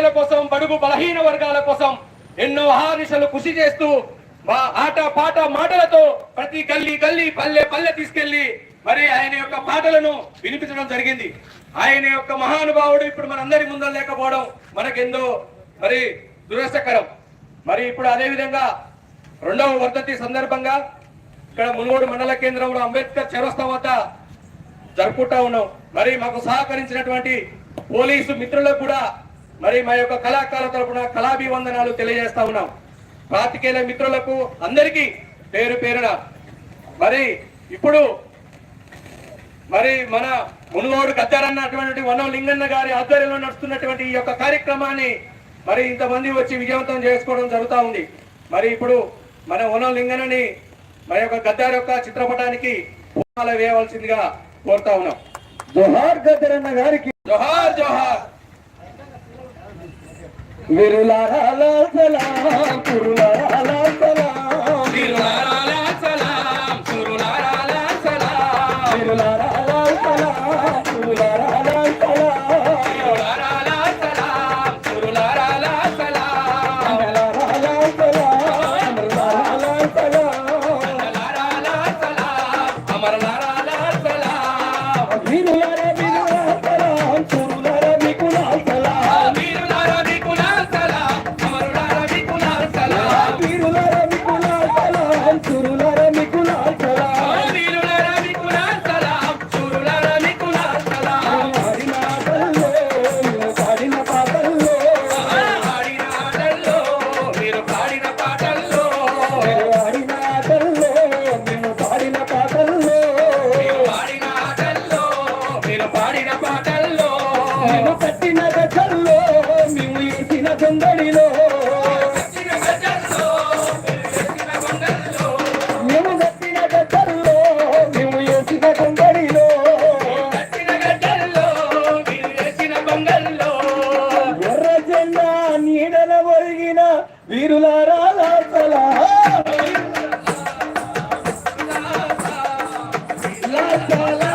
ప్రజల కోసం బడుగు బలహీన వర్గాల కోసం ఎన్నో ఆహారిషలు కృషి చేస్తూ ఆట పాట మాటలతో ప్రతి గల్లీ గల్లీ పల్లె పల్లె తీసుకెళ్ళి మరి ఆయన యొక్క పాటలను వినిపించడం జరిగింది. ఆయన యొక్క మహానుభావుడు ఇప్పుడు మనందరి ముందర లేకపోవడం మనకెందో మరి దురదృష్టకరం. మరి ఇప్పుడు అదే విధంగా రెండవ వర్ధంతి సందర్భంగా ఇక్కడ మునుగోడు మండల కేంద్రంలో అంబేద్కర్ చౌరస్తా వద్ద జరుపుకుంటా ఉన్నాం. మరి మాకు సహకరించినటువంటి పోలీసు మిత్రులకు కూడా మరి మా యొక్క కళాకారుల తరపున కళాభివందనాలు తెలియజేస్తా ఉన్నాం. పాతికేయుల మిత్రులకు అందరికీ పేరు పేరున మరి ఇప్పుడు మరి మన మునుగోడు గద్దారన్నటువంటి వనం లింగన్న గారి ఆధ్వర్యంలో నడుస్తున్నటువంటి ఈ యొక్క కార్యక్రమాన్ని మరి ఇంతమంది వచ్చి విజయవంతం చేసుకోవడం జరుగుతూ ఉంది. మరి ఇప్పుడు మన వనం లింగన్నని మన యొక్క గద్దార్ యొక్క చిత్రపటానికి వేయవలసిందిగా కోరుతా ఉన్నాం. జోహార్ గద్దరన్న గారికి జోహార్ జోహార్! విరులారా లాల్ సలాం పురులారా లాల్ సలాం వీరులారా లాసలా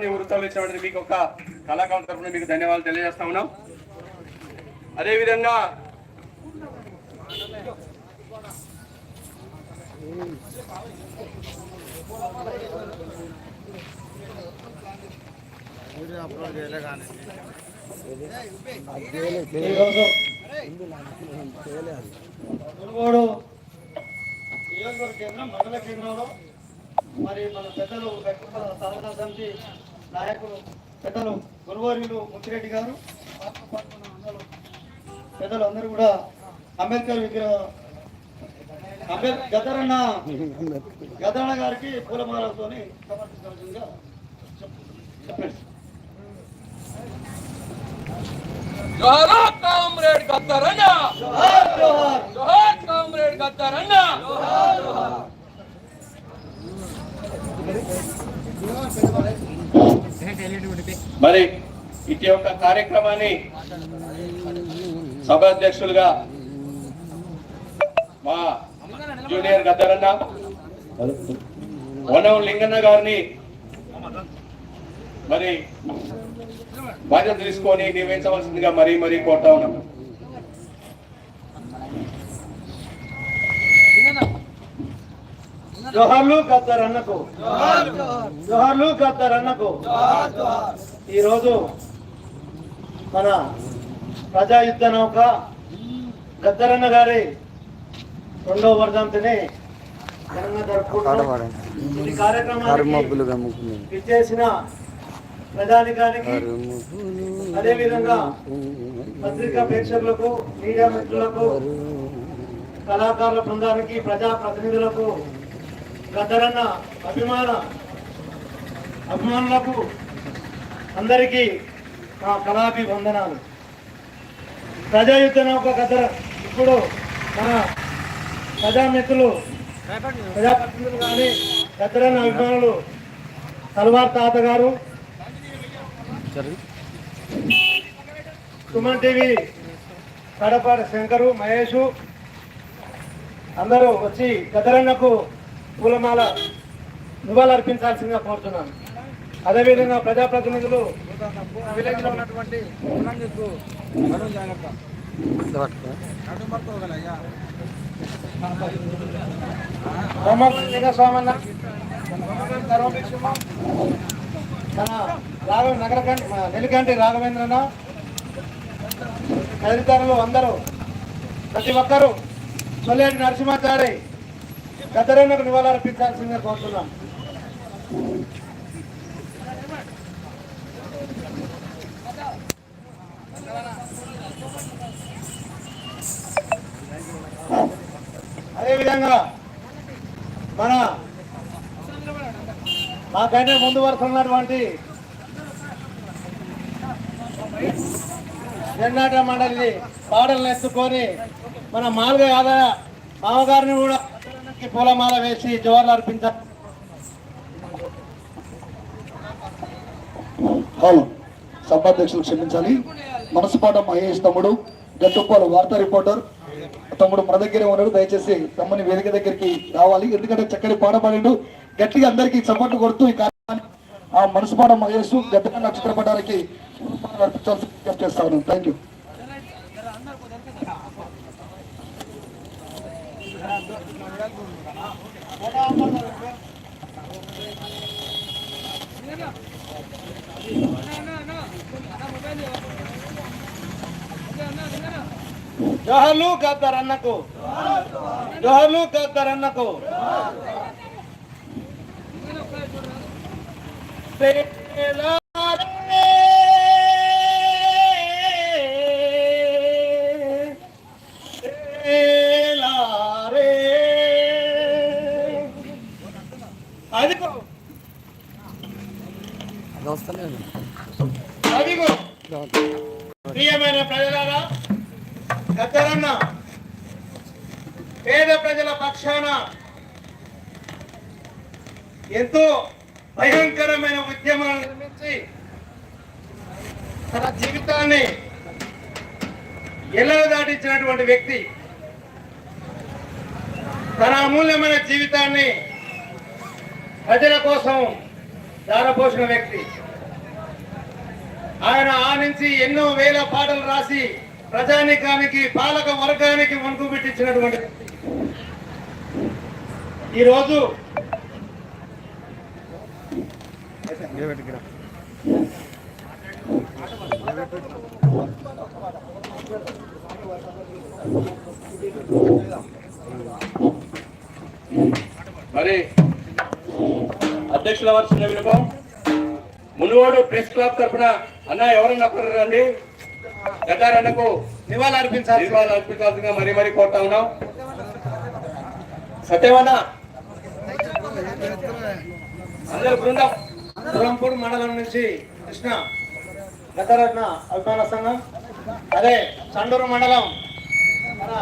యొక్క పాటతోని వృత్తాలు ఇచ్చినటువంటి మీకు ఒక కళాకారుల తరఫున మీకు ధన్యవాదాలు తెలియజేస్తా ఉన్నాం. అదేవిధంగా ఈరోజు మునుగోడు నియోజకవర్గ కేంద్రం మండల కేంద్రంలో మరి మన పెద్దలు వ్యక్తిగత సాధన సమితి నాయకులు పెద్దలు గురువర్యులు ముత్తిరెడ్డి గారు పెద్దలు అందరూ కూడా అంబేద్కర్ విగ్రహ అంబేద్ గదరన్న గదరన్న గారికి పూలమాలతోని సమర్పించాల్సిందిగా చెప్పండి జోహార్ కామ్రేడ్ గద్దరన్న! జోహార్ జోహార్! జోహార్ కామ్రేడ్ గద్దరన్న! మరి ఇటు యొక్క కార్యక్రమాన్ని సభాధ్యక్షులుగా మా జూనియర్ గద్దరన్న వనం లింగన్న గారిని మరి బాధ్యత తీసుకొని నియమించవలసిందిగా మరీ మరీ కోరుతా ఉన్నాం. జోహర్లు గద్దర్ అన్నకు. జోహర్లు గద్దర్ అన్నకు. ఈరోజు మన ప్రజా యుద్ధ నౌక గద్దరన్న గారి రెండవ వర్ధంతిని ఘనంగా జరుపుకుంటున్నాం ఈ కార్యక్రమానికి ఇచ్చేసిన ప్రజానికానికి అదేవిధంగా పత్రికా ప్రేక్షకులకు మీడియా మిత్రులకు కళాకారుల బృందానికి ప్రజా ప్రతినిధులకు గద్దరన్న అభిమాన అభిమానులకు అందరికీ నా కళాభి వందనాలు ప్రజాయుద్ధ నౌక గద్దర ఇప్పుడు మన ప్రజామిత్రులు ప్రజాప్రతినిధులు కానీ గద్దరన్న అభిమానులు తల్వార్ తాత గారు సుమన్ టీవీ కడపాడ శంకరు మహేషు అందరూ వచ్చి గద్దరన్నకు పూలమాల నివాళులర్పించాల్సిందిగా కోరుతున్నాను. అదేవిధంగా ప్రజాప్రతినిధులు విలేజ్లో ఉన్నటువంటి సోమలింగ మన రాఘవ నగరకంటి నెలికంటి రాఘవేంద్రన్న తదితరులు అందరూ ప్రతి ఒక్కరూ సొల్లేటి నరసింహాచారి గద్దరన్నకు నివాళులర్పించాల్సిందిగా కోరుతున్నాం. అదేవిధంగా మన మాకైనా ముందు వరుస ఉన్నటువంటి జన్నాట మండలి పాటలను ఎత్తుకొని మన మాల్గ ఆదాయ మామగారిని కూడా పూలమాల వేసి జోర్లు అర్పించారు హలో సభాధ్యక్షులు క్షమించాలి. మనసుపాఠం మహేష్ తమ్ముడు గట్టుప్పాల వార్తా రిపోర్టర్. తమ్ముడు మన దగ్గరే ఉన్నాడు దయచేసి తమ్ముని వేదిక దగ్గరికి రావాలి. ఎందుకంటే చక్కటి పాట పాడిండు. గట్టిగా అందరికీ చప్పట్లు కొడుతూ ఈ కార్యక్రమాన్ని ఆ మనసుపాఠం మహేష్ గట్టిగా నక్షత్రపటానికి అర్పించాల్సి చేస్తాను. థ్యాంక్ యూ జోహర్లు గద్దర్ అన్నకు జోహర్లు గద్దర్ అన్నకు అదిగో ఎలా దాటించినటువంటి వ్యక్తి తన అమూల్యమైన జీవితాన్ని ప్రజల కోసం దారపోసిన వ్యక్తి ఆయన ఆ నుంచి ఎన్నో వేల పాటలు రాసి ప్రజానికానికి పాలక వర్గానికి వణుకు పెట్టించినటువంటి వ్యక్తి. ఈరోజు మరి అధ్యక్షుల వారి చిన్న వినపం. మునుగోడు ప్రెస్ క్లబ్ తరఫున అన్న ఎవరన్నా ఒకరు రండి గడ్డారన్నకు నివాళులు అర్పించాలి నివాళులు అర్పించాల్సిందిగా మరీ మరీ కోరుతా ఉన్నాం. సత్యమన్న అందరు బృందం. దురంపూర్ మండలం నుంచి కృష్ణ గతరత్న అభిమాన సంఘం. అదే చండూరు మండలం మన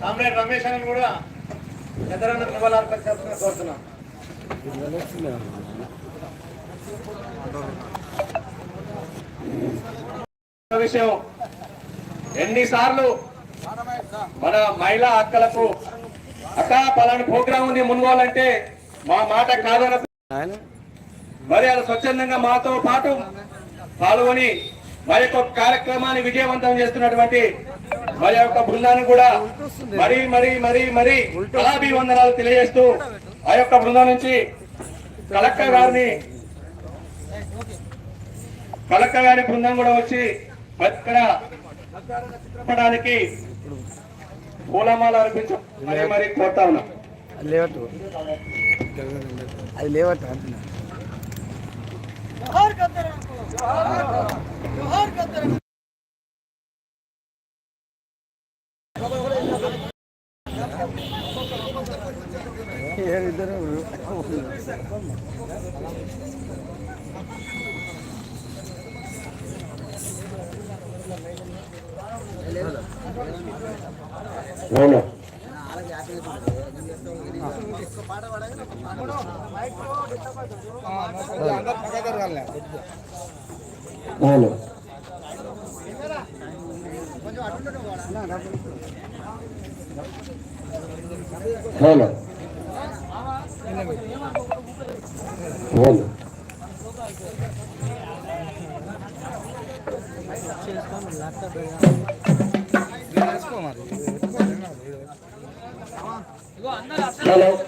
కామ్రేడ్ రమేష్ అని కూడా గతరన్న నివాళులు అర్పించాల్సిన కోరుతున్నాం. విషయం ఎన్నిసార్లు మన మహిళా అక్కలకు అక్క పలాని ప్రోగ్రాం ఉంది మునుగోలంటే మా మాట కాదన మరి అది స్వచ్ఛందంగా మాతో పాటు పాల్గొని మరి యొక్క కార్యక్రమాన్ని విజయవంతం చేస్తున్నటువంటి మరి యొక్క బృందాన్ని కూడా మరి మరి మరి మరి కళాభివందనాలు తెలియజేస్తూ ఆ యొక్క బృందం నుంచి కలెక్టర్ గారిని కలెక్టర్ గారి బృందం కూడా వచ్చి ఇక్కడ చెప్పడానికి పూలమాల అర్పించ మరి మరి కోరుతా ఉన్నాం. అది లేవట్టు. అది లేవట్టు అంటున్నా. जोहार कर दे हमको जोहार कर दे यार इधर No, no. అవును హలో హలో ఏలిలో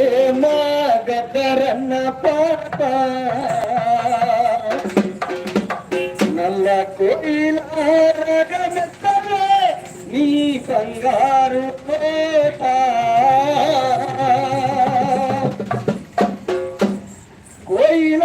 గద్దరన్న పాట. నల్ల కోయిలగమెత్తవే నీ బంగారు కోట. కోయిల